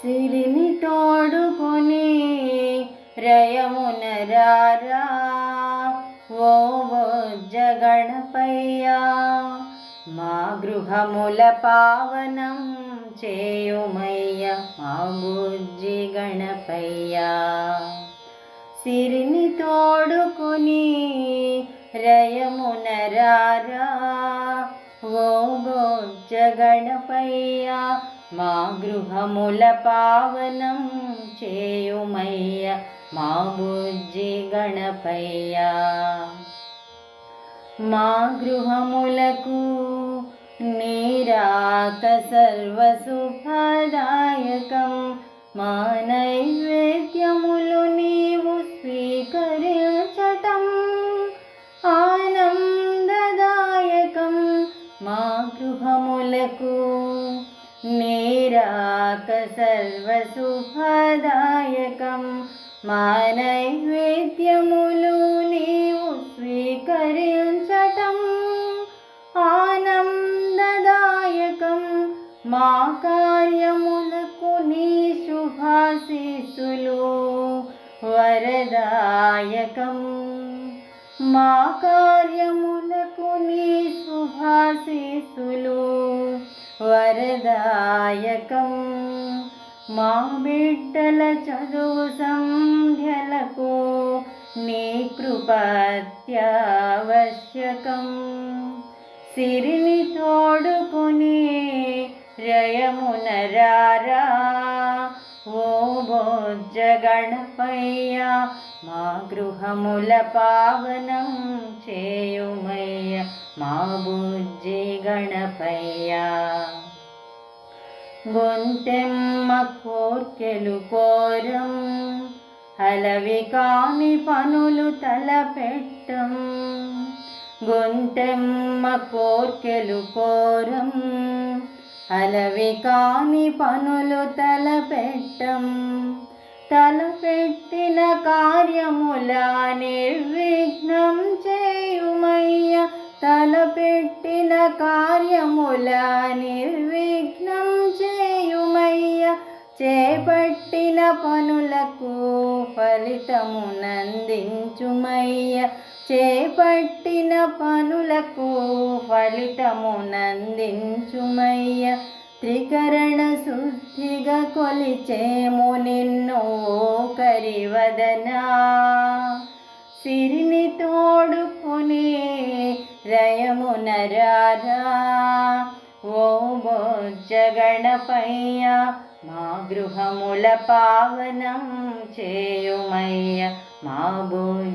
సిరిని తోడుకొని రయమునరారా ఓ బొజ్జ గణపయ్యా మా గృహముల పావనం చేయుమయ్య మా బుజ్జి గణపయ్యా. సిరిని తోడుకొని రయమునరారా ఓ బొజ్జ గణపయ్యా మా గృహముల పావనం చేయుమయ్య మా బుజ్జి గణపయ్య. మా గృహములకు నీరాక సర్వశుభదాయకం మా నైవేద్యములు నీవు స్వీకరించటం ఆనందదాయకం. మా గృహములకు నీరాక సర్వశుభదాయకం మా నైవేద్యములు నీవు స్వీకరించటం ఆనందదాయకం మా కార్యములకు నీ శుభాశీసులు వరదాయకం మా కార్యములకు నీ శుభాశీసులు వరదాయకం. మా బిడ్డల చదువు సంధ్యలకు నీ కృపత్యావశ్యకం. సిరిని తోడుకుని రయమునరారా ఓ బొజ్జ గణపయ్య మా గృహముల పావనం చేయుమయ్య మా బుజ్జి గణపయ్య. గొంతెమ్మ కోర్కెలు కోరం హలవి కాని పనులు తలపెట్టం. గొంతెమ్మ కోర్కెలు కోరం అలవి కాని పనులు తలపెట్టం. తలపెట్టిన కార్యముల నిర్విఘ్నం చేయుమయ్య. తలపెట్టిన కార్యముల నిర్విఘ్నం చేయుమయ్య. చేపట్టి చేపట్టిన పనులకు ఫలితమునందించుమయ్య చేపట్టిన పనులకు ఫలితమునందించుమయ్య త్రికరణ శుద్ధిగా కొలిచేము నిన్నో కరివదనా. సిరిని తోడుకుని రయమున రాధా ఓ బొజ్జ గణపయ్య మా గృహముల పావనం చేయుమయ్య మా భూమి